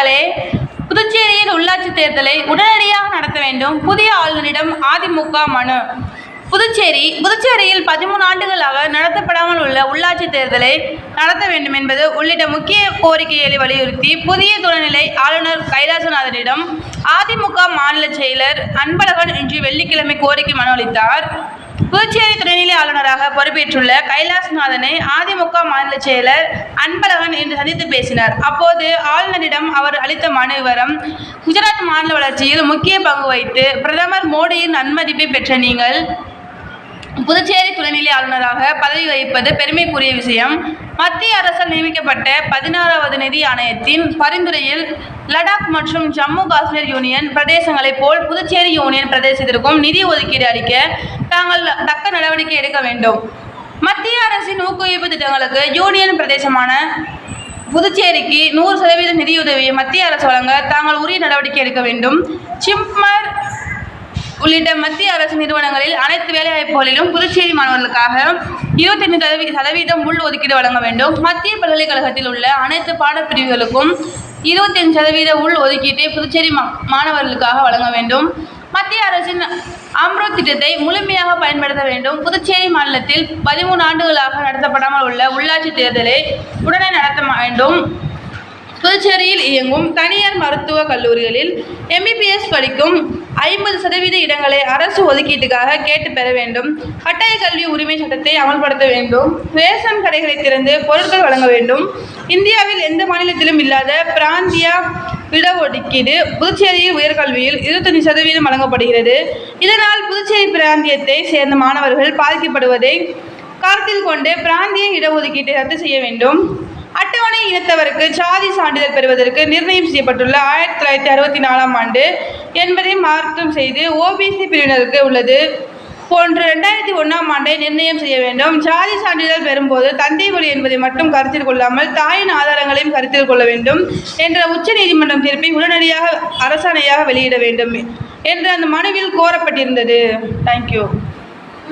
மக்களே புதுச்சேரியில் உள்ளாட்சி தேர்தலை உடனடியாக நடத்த வேண்டும் புதிய ஆளுநரிடம் அதிமுக மனு. புதுச்சேரி புதுச்சேரியில் பதிமூணு ஆண்டுகளாக நடத்தப்படாமல் உள்ள உள்ளாட்சி தேர்தலை நடத்த வேண்டும் என்பது உள்ளிட்ட முக்கிய கோரிக்கைகளை வலியுறுத்தி புதிய துணைநிலை ஆளுநர் கைலாசநாதனிடம் அதிமுக மாநில செயலர் அன்பழகன் இன்று வெள்ளிக்கிழமை கோரிக்கை மனு அளித்தார். புதுச்சேரி துணைநிலை ஆளுநராக பொறுப்பேற்றுள்ள கைலாசநாதனை அதிமுக மாநில செயலர் அன்பழகன் இன்று சந்தித்து பேசினார். அப்போது ஆளுநரிடம் அவர் அளித்த மனு விவரம் குஜராத் மாநில வளர்ச்சியில் முக்கிய பங்கு வகித்து பிரதமர் மோடியின் நன்மதிப்பை பெற்ற நீங்கள் புதுச்சேரி துணைநிலை ஆளுநராக பதவி வகிப்பது பெருமைக்குரிய விஷயம். மத்திய அரசால் நியமிக்கப்பட்ட பதினாறாவது நிதி ஆணையத்தின் பரிந்துரையில் லடாக் மற்றும் ஜம்மு காஷ்மீர் யூனியன் பிரதேசங்களைப் போல் புதுச்சேரி யூனியன் பிரதேசத்திற்கும் நிதி ஒதுக்கீடு அளிக்க தாங்கள் தக்க நடவடிக்கை எடுக்க வேண்டும். மத்திய அரசின் ஊக்குவிப்பு திட்டங்களுக்கு யூனியன் பிரதேசமான புதுச்சேரிக்கு நூறு சதவீத நிதியுதவியை மத்திய அரசு வழங்க தாங்கள் உரிய நடவடிக்கை எடுக்க வேண்டும். சிம்மர் உள்ளிட்ட மத்திய அரசு நிறுவனங்களில் அனைத்து வேலைவாய்ப்புகளிலும் புதுச்சேரி மாணவர்களுக்காக இருபத்தைந்து சதவீ சதவீதம் உள் ஒதுக்கீடு வழங்க வேண்டும். மத்திய பல்கலைக்கழகத்தில் உள்ள அனைத்து பாடப்பிரிவுகளுக்கும் இருபத்தஞ்சு சதவீத உள் ஒதுக்கீட்டை புதுச்சேரி மா மாணவர்களுக்காக வழங்க வேண்டும். மத்திய அரசின் அம்ருத் திட்டத்தை முழுமையாக பயன்படுத்த வேண்டும். புதுச்சேரி மாநிலத்தில் பதிமூணு ஆண்டுகளாக நடத்தப்படாமல் உள்ள உள்ளாட்சி தேர்தலை உடனே நடத்த வேண்டும். புதுச்சேரியில் இயங்கும் தனியார் மருத்துவக் கல்லூரிகளில் எம்பிபிஎஸ் படிக்கும் ஐம்பது சதவீத இடங்களை அரசு ஒதுக்கீட்டுக்காக கேட்டு பெற வேண்டும். கட்டாய கல்வி உரிமை சட்டத்தை அமல்படுத்த வேண்டும். ரேஷன் கடைகளை திறந்து பொருட்கள் வழங்க வேண்டும். இந்தியாவில் எந்த மாநிலத்திலும் இல்லாத பிராந்திய இடஒதுக்கீடு புதுச்சேரியில் உயர்கல்வியில் இருபத்தஞ்சு சதவீதம் வழங்கப்படுகிறது. இதனால் புதுச்சேரி பிராந்தியத்தை சேர்ந்த மாணவர்கள் பாதிக்கப்படுவதை கருத்தில் கொண்டு பிராந்திய இடஒதுக்கீட்டை ரத்து செய்ய வேண்டும். அட்டவணை இனத்தவருக்கு சாதி சான்றிதழ் பெறுவதற்கு நிர்ணயம் செய்யப்பட்டுள்ள ஆயிரத்தி தொள்ளாயிரத்தி அறுபத்தி நாலாம் ஆண்டு என்பதை மாற்றம் செய்து ஓபிசி பிரிவினருக்கு உள்ளது. போன்று ரெண்டாயிரத்தி ஒன்றாம் ஆண்டை நிர்ணயம் செய்ய வேண்டும். ஜாதி சான்றிதழ் பெறும்போது தந்தை மொழி என்பதை மட்டும் கருத்தில் கொள்ளாமல் தாயின் ஆதாரங்களையும் கருத்தில் கொள்ள வேண்டும் என்ற உச்ச நீதிமன்றம் தீர்ப்பை உடனடியாக அரசாணையாக வெளியிட வேண்டும் என்று அந்த மனுவில் கோரப்பட்டிருந்தது. தேங்க்யூ